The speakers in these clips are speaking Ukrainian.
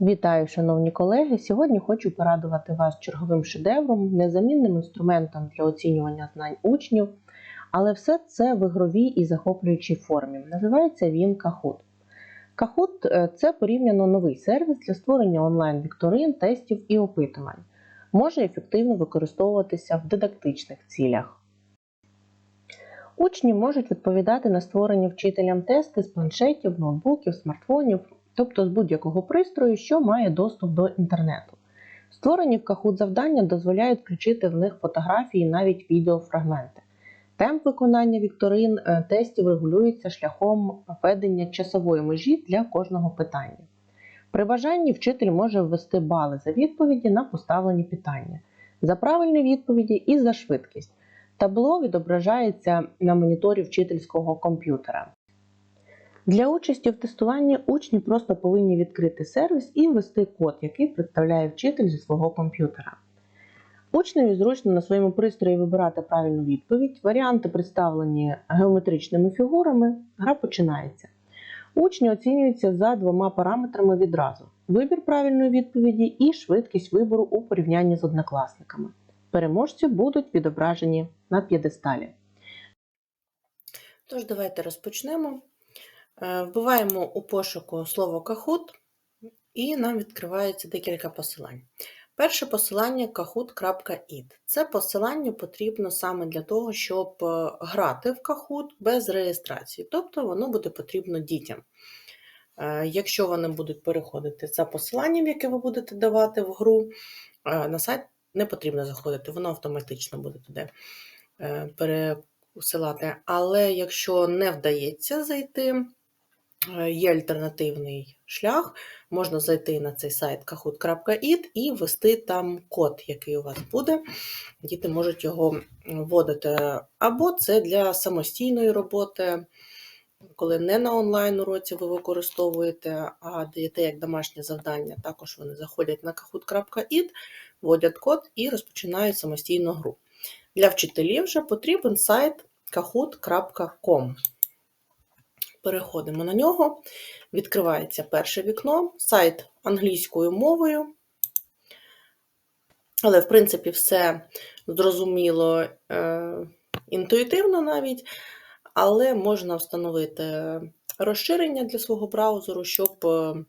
Вітаю, шановні колеги! Сьогодні хочу порадувати вас черговим шедевром, незамінним інструментом для оцінювання знань учнів, але все це в ігровій і захоплюючій формі. Називається він Kahoot. Kahoot е, – це порівняно новий сервіс для створення онлайн-вікторин, тестів і опитувань. Може ефективно використовуватися в дидактичних цілях. Учні можуть відповідати на створені вчителям тести з планшетів, ноутбуків, смартфонів, тобто з будь-якого пристрою, що має доступ до інтернету. Створені в Kahoot завдання дозволяють включити в них фотографії навіть відеофрагменти. Темп виконання вікторин е, тестів регулюється шляхом введення часової межі для кожного питання. При бажанні вчитель може ввести бали за відповіді на поставлені питання, за правильні відповіді і за швидкість. Табло відображається на моніторі вчительського комп'ютера. Для участі в тестуванні учні просто повинні відкрити сервіс і ввести код, який представляє вчитель зі свого комп'ютера. Учневі зручно на своєму пристрої вибирати правильну відповідь. Варіанти представлені геометричними фігурами. Гра починається. Учні оцінюються за двома параметрами відразу: вибір правильної відповіді і швидкість вибору у порівнянні з однокласниками. Переможці будуть відображені на п'єдесталі. Тож, давайте розпочнемо. Е, Вбиваємо у пошуку слово Kahoot, і нам відкривається декілька посилань. Перше посилання kahoot.it. Це посилання потрібно саме для того, щоб е, грати в Kahoot без реєстрації, тобто воно буде потрібно дітям. Е, Якщо вони будуть переходити за посиланням, яке ви будете давати в гру, на сайт не потрібно заходити, воно автоматично буде туди пересилати. Але якщо не вдається зайти, є альтернативний шлях, можна зайти на цей сайт kahoot.it і ввести там код, який у вас буде. Діти можуть його вводити. Або це для самостійної роботи, коли не на онлайн уроці ви використовуєте, а даєте як домашнє завдання, також вони заходять на kahoot.it, вводять код і розпочинають самостійну гру. Для вчителів вже потрібен сайт kahoot.com. Переходимо на нього. Відкривається перше вікно, сайт англійською мовою. Але, в принципі, все зрозуміло е, інтуїтивно навіть, але можна встановити розширення для свого браузеру, щоб е,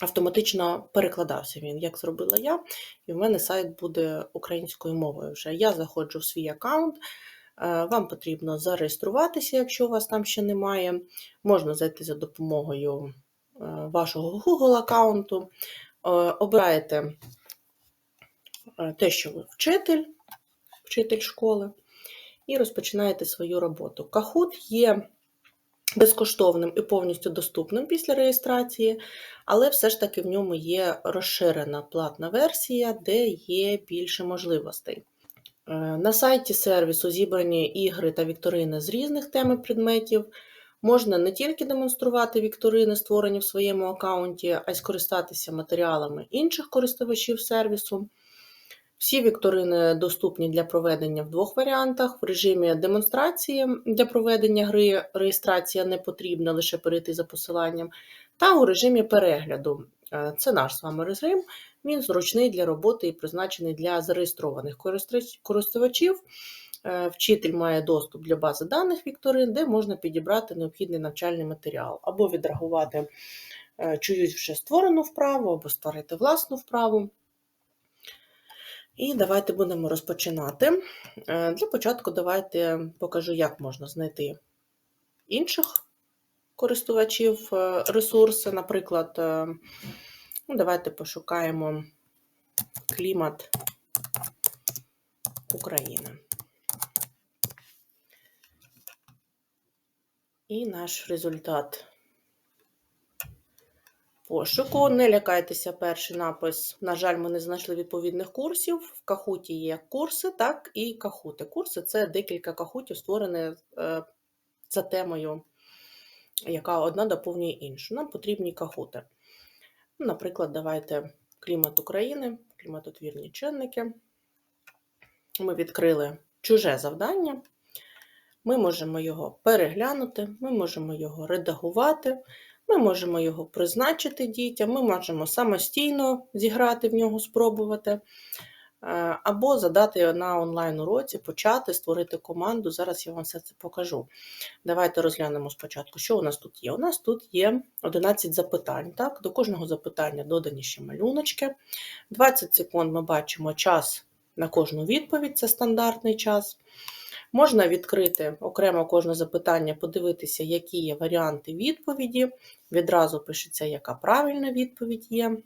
автоматично перекладався він, як зробила я, і в мене сайт буде українською мовою вже. Я заходжу в свій аккаунт. Е, Вам потрібно зареєструватися, якщо у вас там ще немає. Можна зайти за допомогою е, вашого Google аккаунту. Е, Обираєте те, що ви вчитель, вчитель школи, і розпочинаєте свою роботу. Kahoot є безкоштовним і повністю доступним після реєстрації, але все ж таки в ньому є розширена платна версія, де є більше можливостей. Е, На сайті сервісу зібрані ігри та вікторини з різних тем і предметів. Можна не тільки демонструвати вікторини, створені в своєму аккаунті, а й скористатися матеріалами інших користувачів сервісу. Всі вікторини доступні для проведення в двох варіантах: в режимі демонстрації для проведення гри реєстрація не потрібна, лише перейти за посиланням, та у режимі перегляду. Е, Це наш з вами режим. Він зручний для роботи і призначений для зареєстрованих користувачів. Е, Вчитель має доступ для бази даних вікторин, де можна підібрати необхідний навчальний матеріал, або відреагувати е, чиюсь вже створену вправу, або створити власну вправу. І давайте будемо розпочинати. Е, Для початку давайте покажу, як можна знайти інших користувачів ресурси. Наприклад, ну, давайте пошукаємо клімат України. І наш результат пошуку. Не лякайтеся, перший напис. На жаль, ми не знайшли відповідних курсів. В Кахуті є курси, так, і кахути. Курси це декілька кахутів, створені е, за темою, яка одна доповнює іншу. Нам потрібні кахути. Ну, Наприклад, давайте клімат України, кліматотвірні чинники. Ми відкрили чуже завдання. Ми можемо його переглянути, ми можемо його редагувати. Ми можемо його призначити дітям, ми можемо самостійно зіграти в нього, спробувати, або задати на онлайн-уроці, почати, створити команду. Зараз я вам все це покажу. Давайте розглянемо спочатку, що у нас тут є. У нас тут є 11 запитань. Так? До кожного запитання додані ще малюночки. 20 секунд ми бачимо час на кожну відповідь, це стандартний час. Можна відкрити окремо кожне запитання, подивитися, які є варіанти відповіді. Відразу пишеться, яка правильна відповідь є.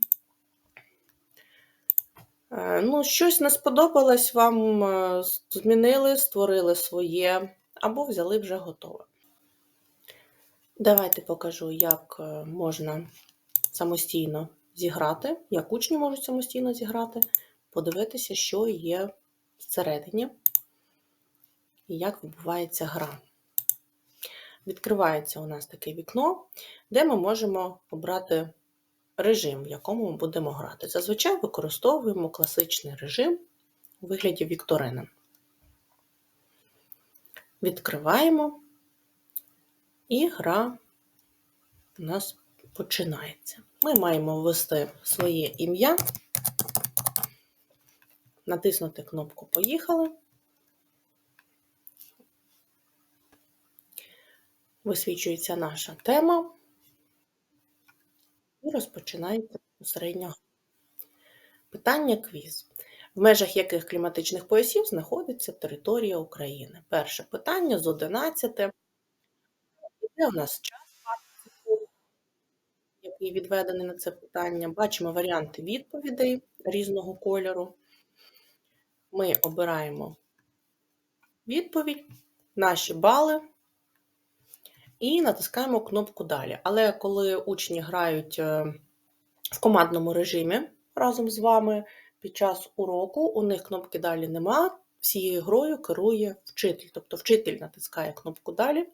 Е, Ну, щось не сподобалось вам, е, змінили, створили своє, або взяли вже готове. Давайте покажу, як е, можна самостійно зіграти, як учні можуть самостійно зіграти, подивитися, що є всередині і як відбувається гра. Відкривається у нас таке вікно, де ми можемо обрати режим, в якому ми будемо грати. Зазвичай використовуємо класичний режим у вигляді вікторини. Відкриваємо, і гра у нас починається. Ми маємо ввести своє ім'я, натиснути кнопку Поїхали. Висвічується наша тема і розпочинається безпосередньо питання квіз. В межах яких кліматичних поясів знаходиться територія України? Перше питання з 11. Де у нас час, який відведений на це питання. Бачимо варіанти відповідей різного кольору. Ми обираємо відповідь, наші бали і натискаємо кнопку Далі. Але коли учні грають е, в командному режимі разом з вами під час уроку, у них кнопки Далі нема. Всією грою керує вчитель. Тобто вчитель натискає кнопку Далі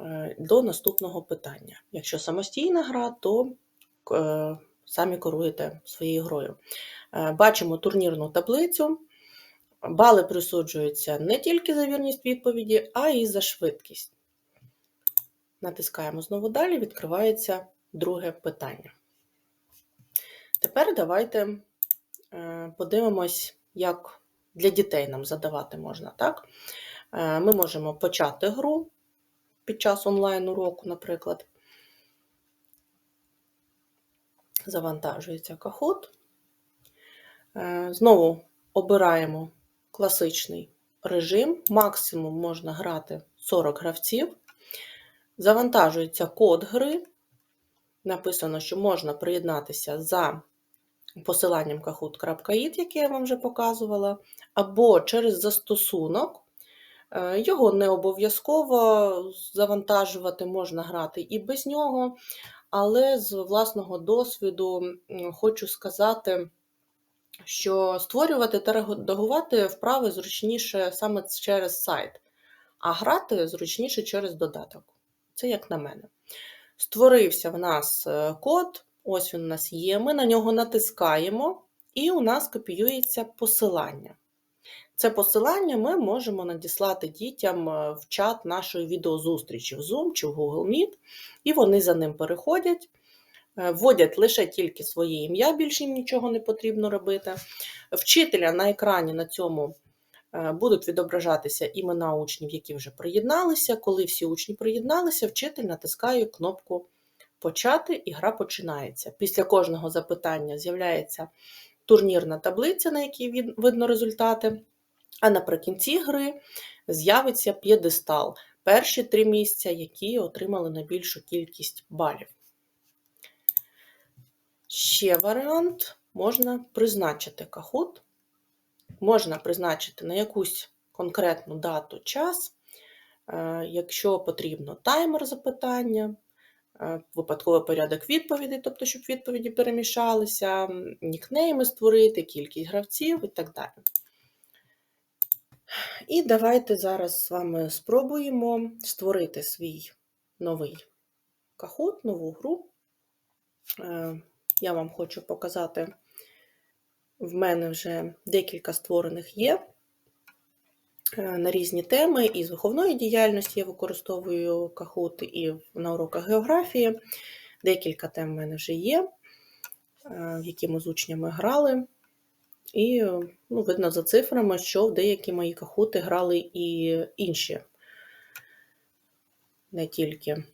е, до наступного питання. Якщо самостійна гра, то е, самі керуєте своєю грою. Бачимо турнірну таблицю. Бали присуджуються не тільки за вірність відповіді, а й за швидкість. Натискаємо знову далі, відкривається друге питання. Тепер давайте е, подивимось, як для дітей нам задавати можна. так? Е, Ми можемо почати гру під час онлайн-уроку, наприклад. Завантажується кахот. Е, Знову обираємо класичний режим. Максимум можна грати 40 гравців. Завантажується код гри. Написано, що можна приєднатися за посиланням kahoot.it, яке я вам вже показувала, або через застосунок. Е, Його не обов'язково завантажувати, можна грати і без нього. Але з власного досвіду хочу сказати, що створювати та редагувати вправи зручніше саме через сайт, а грати зручніше через додаток. Це як на мене. Створився в нас е, код, ось він у нас є. Ми на нього натискаємо, і у нас копіюється посилання. Це посилання ми можемо надіслати дітям е, в чат нашої відеозустрічі в Zoom чи в Google Meet, і вони за ним переходять, е, вводять лише тільки своє ім'я, більше їм нічого не потрібно робити. Вчителя на екрані на цьому будуть відображатися імена учнів, які вже приєдналися. Коли всі учні приєдналися, вчитель натискає кнопку Почати і гра починається. Після кожного запитання з'являється турнірна таблиця, на якій видно результати. А наприкінці гри з'явиться п'єдестал. Перші три місця, які отримали найбільшу кількість балів. Ще варіант можна призначити кахут можна призначити на якусь конкретну дату час, е, якщо потрібно таймер запитання, е, випадковий порядок відповідей, тобто, щоб відповіді перемішалися, нікнейми створити, кількість гравців і так далі. І давайте зараз з вами спробуємо створити свій новий кахут, нову гру. Е, я вам хочу показати. В мене вже декілька створених є. е, на різні теми. І з виховної діяльності я використовую Kahoot, і на уроках географії. Декілька тем в мене вже є, е, в які ми з учнями грали. І ну, видно за цифрами, що в деякі мої кахути грали і інші, не тільки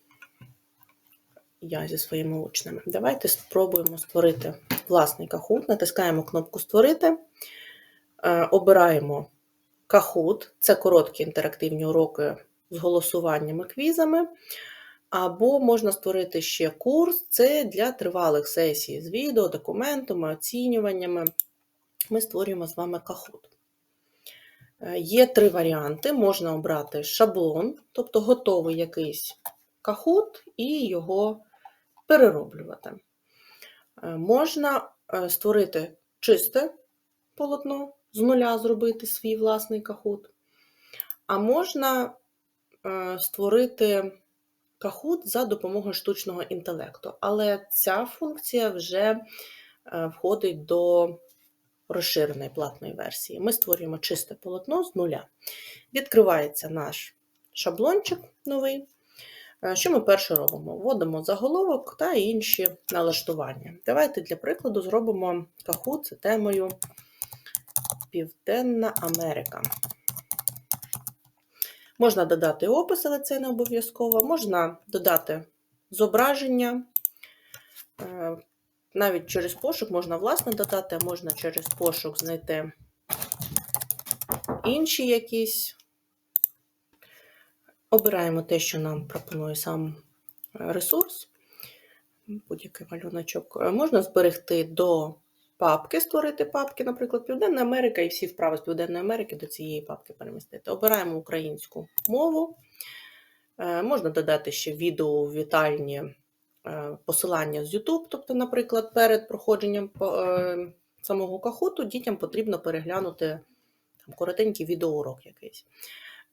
я зі своїми учнями. Давайте спробуємо створити власний кахут. Натискаємо кнопку Створити, е, обираємо кахут, це короткі інтерактивні уроки з голосуваннями, квізами. Або можна створити ще курс, це для тривалих сесій з відео, документами, оцінюваннями. Ми створюємо з вами кахут. Е, Є три варіанти. Можна обрати шаблон, тобто готовий якийсь кахут, і його перероблювати. Е, Можна е, створити чисте полотно, з нуля зробити свій власний кахут. А можна е, створити кахут за допомогою штучного інтелекту. Але ця функція вже входить до розширеної платної версії. Ми створюємо чисте полотно з нуля. Відкривається наш шаблончик новий. Е, Що ми перше робимо? Вводимо заголовок та інші налаштування. Давайте для прикладу зробимо кахут з темою Південна Америка. Можна додати опис, але це не обов'язково. Можна додати зображення. Е, Навіть через пошук можна власне додати, а можна через пошук знайти інші якісь. Обираємо те, що нам пропонує сам ресурс, будь-який малюночок. Е, Можна зберегти до папки, створити папки, наприклад, Південна Америка, і всі вправи з Південної Америки до цієї папки перемістити. Обираємо українську мову. Е, Можна додати ще відео вітальні е, посилання з YouTube. Тобто, наприклад, перед проходженням е, самого кахуту дітям потрібно переглянути там, коротенький відеоурок якийсь.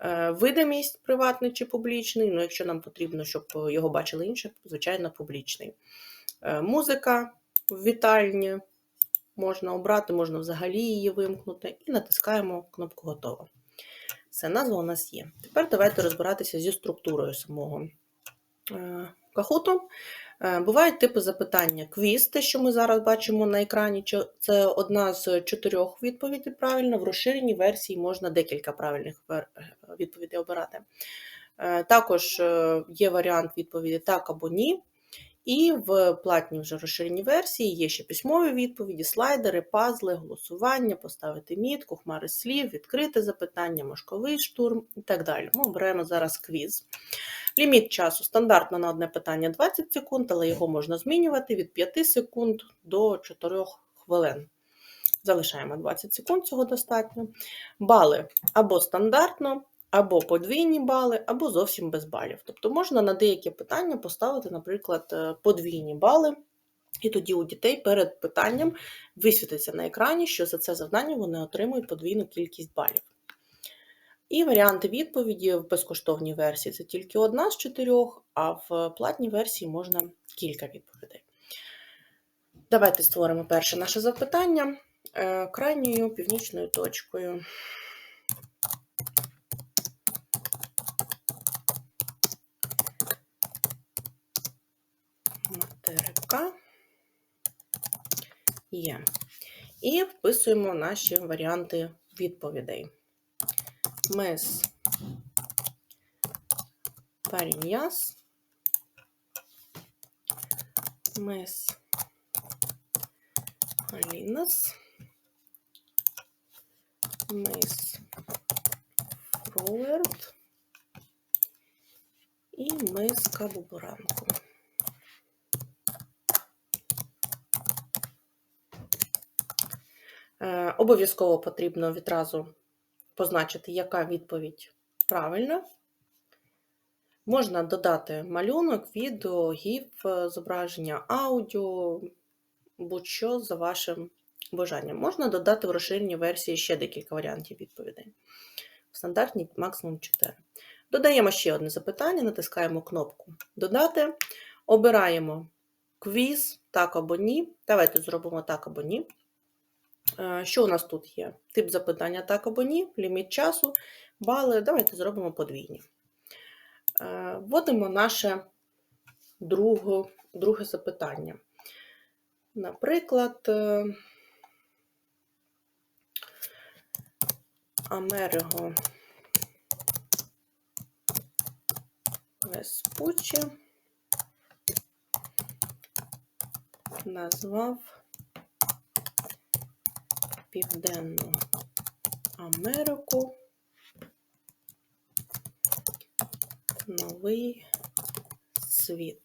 Е, Видимість приватний чи публічний. Ну, якщо нам потрібно, щоб його бачили інші, звичайно, публічний. Е, Музика в вітальні можна обрати, можна взагалі її вимкнути, і натискаємо кнопку Готово. Все, назва у нас є. Тепер давайте розбиратися зі структурою самого е, кахуту. Е, Бувають типи запитання квіз, те, що ми зараз бачимо на екрані. Це одна з чотирьох відповідей правильно. В розширеній версії можна декілька правильних е, відповідей обирати. Е, Також є варіант відповіді так або ні. І в платній вже розширеній версії є ще письмові відповіді, слайдери, пазли, голосування, поставити мітку, хмари слів, відкрите запитання, мошковий штурм і так далі. Ми обираємо зараз квіз. Ліміт часу стандартно на одне питання 20 секунд, але його можна змінювати від 5 секунд до 4 хвилин. Залишаємо 20 секунд, цього достатньо. Бали або стандартно, або подвійні бали, або зовсім без балів. Тобто можна на деякі питання поставити, наприклад, е, подвійні бали, і тоді у дітей перед питанням висвітиться на екрані, що за це завдання вони отримують подвійну кількість балів. І варіанти відповіді в безкоштовній версії це тільки одна з чотирьох, а в платній версії можна кілька відповідей. Давайте створимо перше наше запитання е, крайньою північною точкою. Материка є. І вписуємо наші варіанти відповідей. Мес Паріньяс. Мес Алінас. Мес Фроуерт. І мес Кабубуранку. Обов'язково потрібно відразу позначити, яка відповідь правильна. Можна додати малюнок, відео, гіф, е, зображення, аудіо, будь-що за вашим бажанням. Можна додати в розширеній версії ще декілька варіантів відповідей. В стандартній максимум 4. Додаємо ще одне запитання, натискаємо кнопку Додати, обираємо квіз, так або ні. Давайте зробимо так або ні. Е, Що у нас тут є? Тип запитання так або ні, ліміт часу, бали. Давайте зробимо подвійні. Е, Вводимо наше друге, друге запитання. Наприклад, е, Америго Веспуччі назвав Південну Америку новий світ.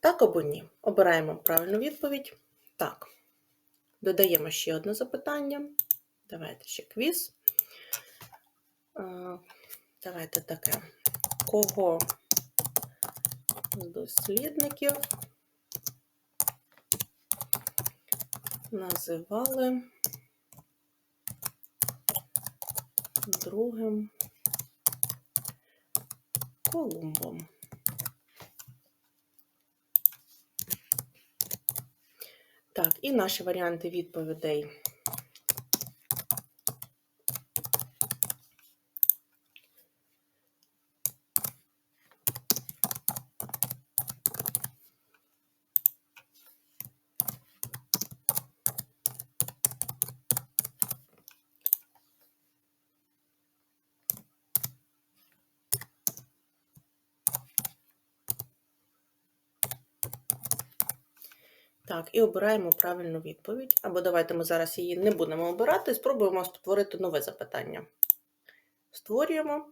Так або ні. Обираємо правильну відповідь. Так. Додаємо ще одне запитання. Давайте ще квіз. Е, Давайте таке. Кого з дослідників називали другим Колумбом? Так, і наші варіанти відповідей. Так, і обираємо правильну відповідь. Або давайте ми зараз її не будемо обирати, спробуємо створити нове запитання. Створюємо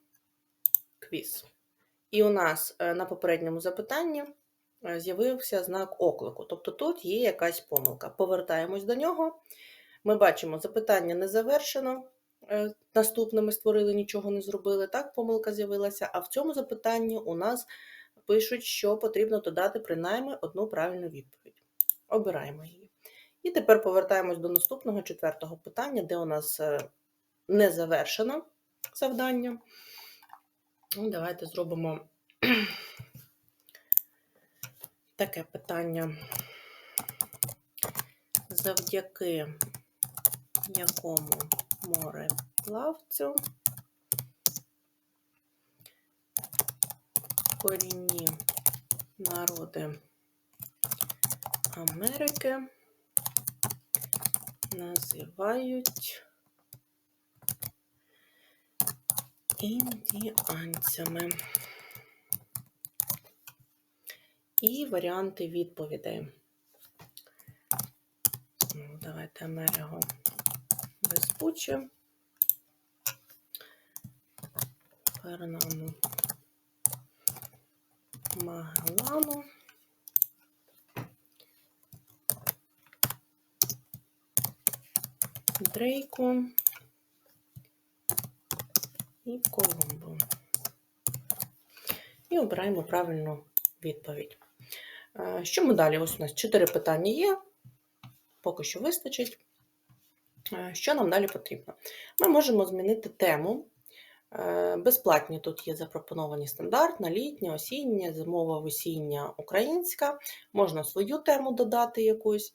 квіз. І у нас е, на попередньому запитанні е, з'явився знак оклику. Тобто тут є якась помилка. Повертаємось до нього. Ми бачимо, запитання не завершено. Е, Наступне ми створили, нічого не зробили. Так, помилка з'явилася. А в цьому запитанні у нас пишуть, що потрібно додати принаймні одну правильну відповідь. Обираємо її. І тепер повертаємось до наступного четвертого питання, де у нас е, не завершено завдання. Ну, Давайте зробимо таке питання, завдяки якому мореплавцю корінні народи Америки називають індіанцями. І варіанти відповідей. Ну, Давайте Америго Веспуччі. Фернану Магеллану. Дрейку і Колумбу. І обираємо правильну відповідь. Е, Що ми далі? Ось у нас чотири питання є. Поки що вистачить. Е, Що нам далі потрібно? Ми можемо змінити тему. Е, Безплатні тут є запропоновані стандартна, літня, осіння, зимова, осіння, українська. Можна свою тему додати якусь.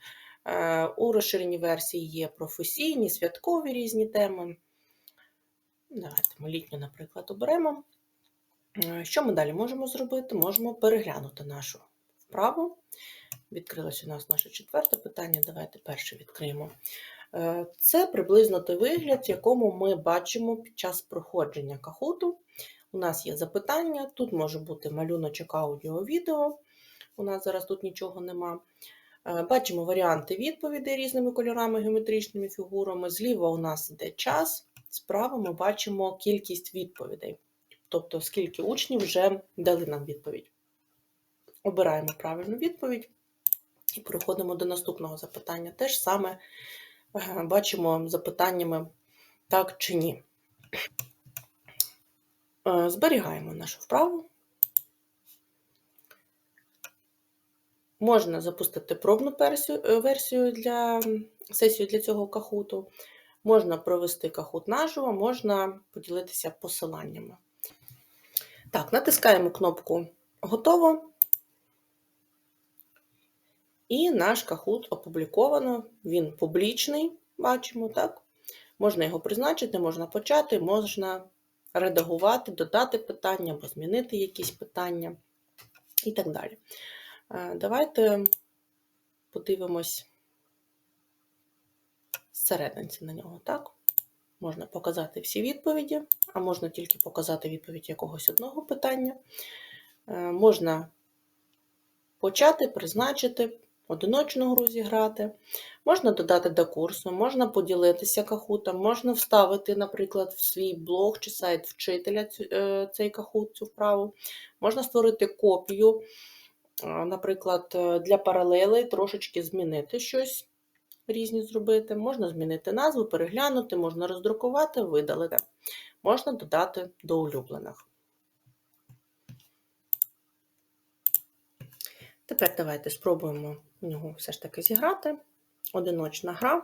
Е, У розширеній версії є професійні, святкові різні теми. Давайте ми літню, наприклад, оберемо. Е, Що ми далі можемо зробити? Можемо переглянути нашу вправу. Відкрилось у нас наше четверте питання. Давайте перше відкриємо. Е, Це приблизно той вигляд, в якому ми бачимо під час проходження кахуту. У нас є запитання, тут може бути малюночок аудіо, відео. У нас зараз тут нічого нема. Е, Бачимо варіанти відповідей різними кольорами, геометричними фігурами. Зліва у нас йде час, справа ми бачимо кількість відповідей, тобто скільки учнів вже дали нам відповідь. Обираємо правильну відповідь і переходимо до наступного запитання. Те ж саме е, бачимо запитаннями так чи ні. Е, Зберігаємо нашу вправу. Можна запустити пробну е, версію для сесію для цього кахуту. Можна провести кахут наживо, можна поділитися посиланнями. Так, натискаємо кнопку Готово. І наш кахут опубліковано, він публічний, бачимо, так? Можна його призначити, можна почати, можна редагувати, додати питання або змінити якісь питання і так далі. Давайте подивимось зсерединці на нього, так? Можна показати всі відповіді, а можна тільки показати відповідь якогось одного питання. Е, Можна почати, призначити, одиночну гру зіграти. Можна додати до курсу, можна поділитися кахутом, можна вставити, наприклад, в свій блог чи сайт вчителя е, цей кахут, цю вправу. Можна створити копію, наприклад, е, для паралелей, трошечки змінити щось різні зробити. Можна змінити назву, переглянути, можна роздрукувати, видалити. Можна додати до улюблених. Тепер давайте спробуємо в нього все ж таки зіграти. Одиночна гра.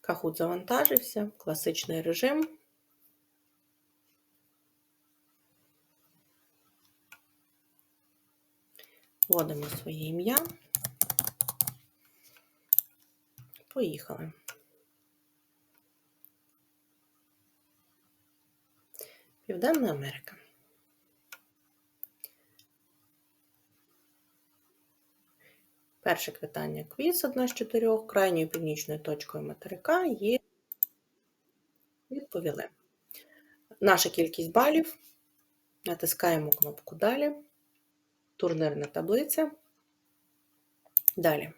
Кахут завантажився, класичний режим. Вводимо своє ім'я. Поїхали. Південна Америка. Перше питання квіз одна з чотирьох. Крайньою північною точкою материка є. Відповіли. Наша кількість балів. Натискаємо кнопку Далі. Турнірна таблиця. Далі.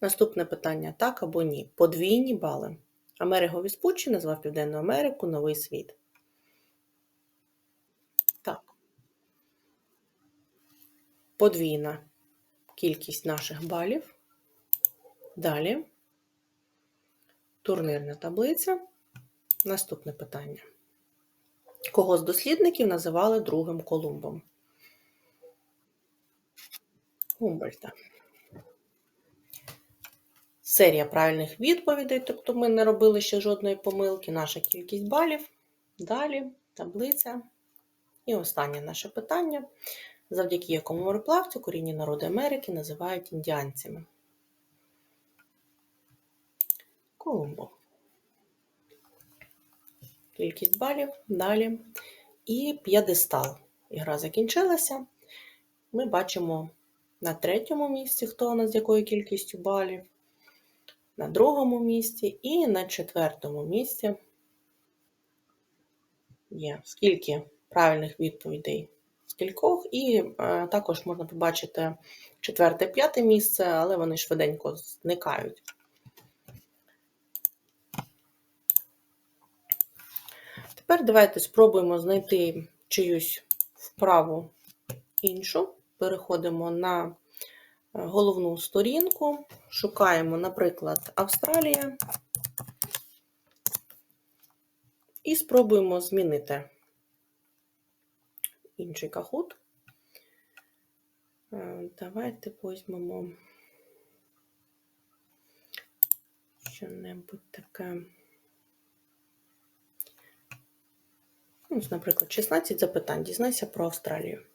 Наступне питання: так або ні. Подвійні бали. Амерго Віспуччі назвав Південну Америку Новий світ. Так. Подвійна кількість наших балів. Далі. Турнірна таблиця. Наступне питання. Кого з дослідників називали другим Колумбом? Гумбольта. Серія правильних відповідей, тобто ми не робили ще жодної помилки, наша кількість балів. Далі таблиця. І останнє наше питання, завдяки якому мореплавцю корінні народи Америки називають індіанцями. Колумбо. Кількість балів. Далі. І п'єдестал. Ігра закінчилася. Ми бачимо на третьому місці, хто у нас з якою кількістю балів, на другому місці і на четвертому місці є скільки правильних відповідей з кількох, і е, також можна побачити четверте, п'яте місце, але вони швиденько зникають. Тепер давайте спробуємо знайти чиюсь вправу іншу. Переходимо на е, головну сторінку, шукаємо, наприклад, Австралія. І спробуємо змінити інший кахут. Е, Давайте візьмемо що-небудь таке. Ну, Наприклад, 16 запитань. Дізнайся про Австралію.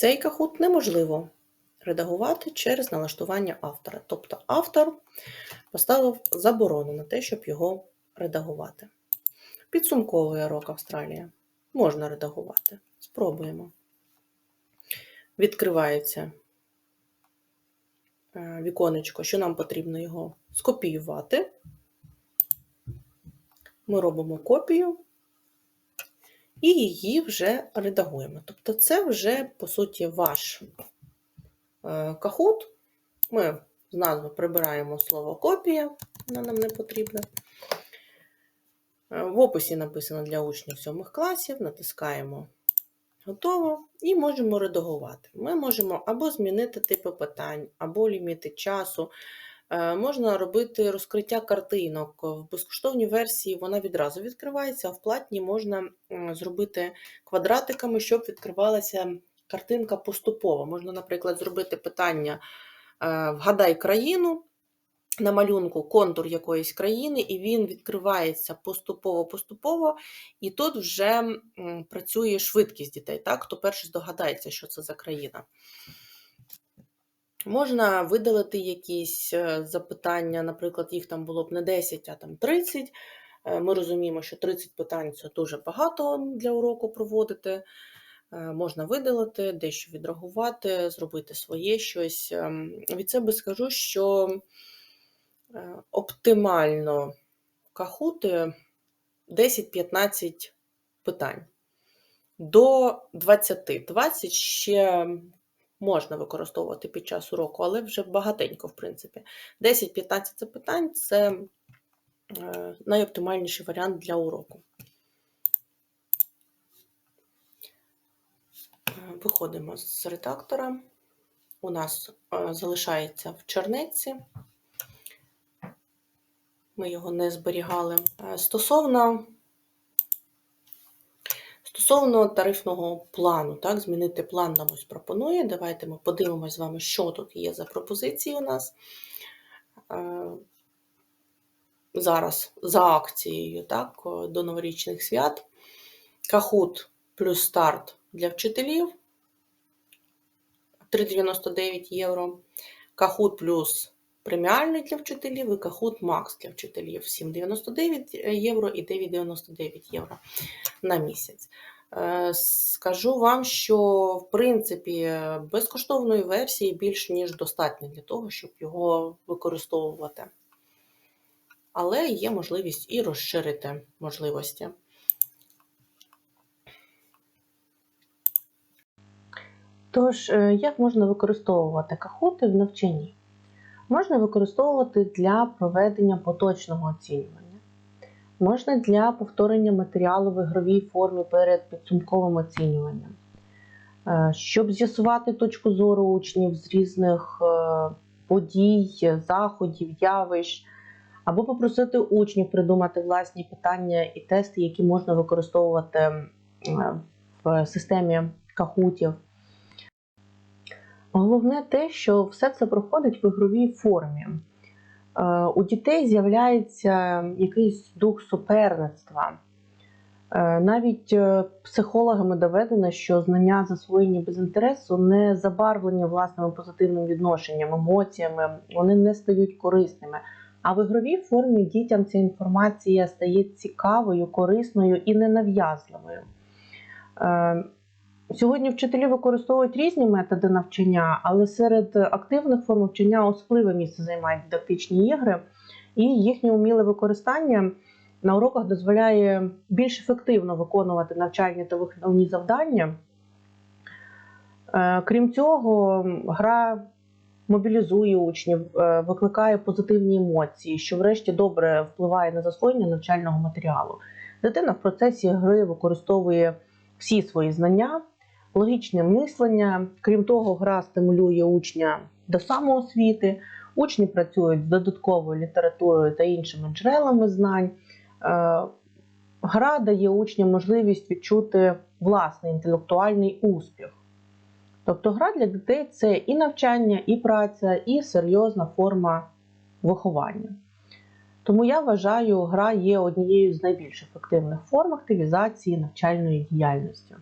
Цей кахут неможливо редагувати через налаштування автора. Тобто автор поставив заборону на те, щоб його редагувати. Підсумковий урок Австралія можна редагувати. Спробуємо. Відкривається е, віконечко, що нам потрібно його скопіювати. Ми робимо копію і її вже редагуємо. Тобто, це вже, по суті, ваш е, кахут. Ми з назви прибираємо слово копія, вона нам не потрібна. Е, В описі написано для учнів сьомих класів, натискаємо готово і можемо редагувати. Ми можемо або змінити типи питань, або ліміти часу. Е, Можна робити розкриття картинок. В безкоштовній версії вона відразу відкривається, а в платній можна зробити квадратиками, щоб відкривалася картинка поступово. Можна, наприклад, зробити питання е, Вгадай країну, на малюнку контур якоїсь країни, і він відкривається поступово-поступово, і тут вже працює швидкість дітей, так? хто перший здогадається, що це за країна. Можна видалити якісь е, запитання, наприклад, їх там було б не 10, а там 30. Е, Ми розуміємо, що 30 питань це дуже багато для уроку проводити. Е, Можна видалити, дещо відреагувати, зробити своє щось. Ем, Від себе скажу, що оптимально кахути 10-15 питань. До 20. 20 ще можна використовувати під час уроку, але вже багатенько, в принципі. 10-15 запитань це е, найоптимальніший варіант для уроку. Е, Виходимо з редактора. У нас е, залишається в чернетці. Ми його не зберігали. Стосовно Стосовно тарифного плану, так, змінити план нам ось пропонує. Давайте ми подивимось з вами, що тут є за пропозиції у нас. Е, Зараз за акцією так, до новорічних свят. Кахут плюс старт для вчителів 3,99 євро. Кахут плюс преміальний для вчителів і Кахут Макс для вчителів 7,99 євро і 9,99 євро на місяць. Е, Скажу вам, що в принципі безкоштовної версії більш ніж достатньо для того, щоб його використовувати. Але є можливість і розширити можливості. Тож, е, як можна використовувати кахути в навчанні? Можна використовувати для проведення поточного оцінювання. Можна для повторення матеріалу в ігровій формі перед підсумковим оцінюванням. Е, Щоб з'ясувати точку зору учнів з різних е, подій, заходів, явищ, або попросити учнів придумати власні питання і тести, які можна використовувати е, в системі кахутів. Головне те, що все це проходить в ігровій формі. Е, У дітей з'являється якийсь дух суперництва. Е, Навіть е, психологами доведено, що знання засвоєні без інтересу не забарвлені власними позитивним відношенням, емоціями, вони не стають корисними. А в ігровій формі дітям ця інформація стає цікавою, корисною і ненав'язливою. Сьогодні вчителі використовують різні методи навчання, але серед активних форм навчання особливе місце займають дидактичні ігри, і їхнє уміле використання на уроках дозволяє більш ефективно виконувати навчальні та виховні завдання. Е, Крім цього, гра мобілізує учнів, е, викликає позитивні емоції, що врешті добре впливає на засвоєння навчального матеріалу. Дитина в процесі гри використовує всі свої знання, логічне мислення. Крім того, гра стимулює учня до самоосвіти. Учні працюють з додатковою літературою та іншими джерелами знань. Е, Гра дає учням можливість відчути власний інтелектуальний успіх. Тобто гра для дітей це і навчання, і праця, і серйозна форма виховання. Тому я вважаю, гра є однією з найбільш ефективних форм активізації навчальної діяльності.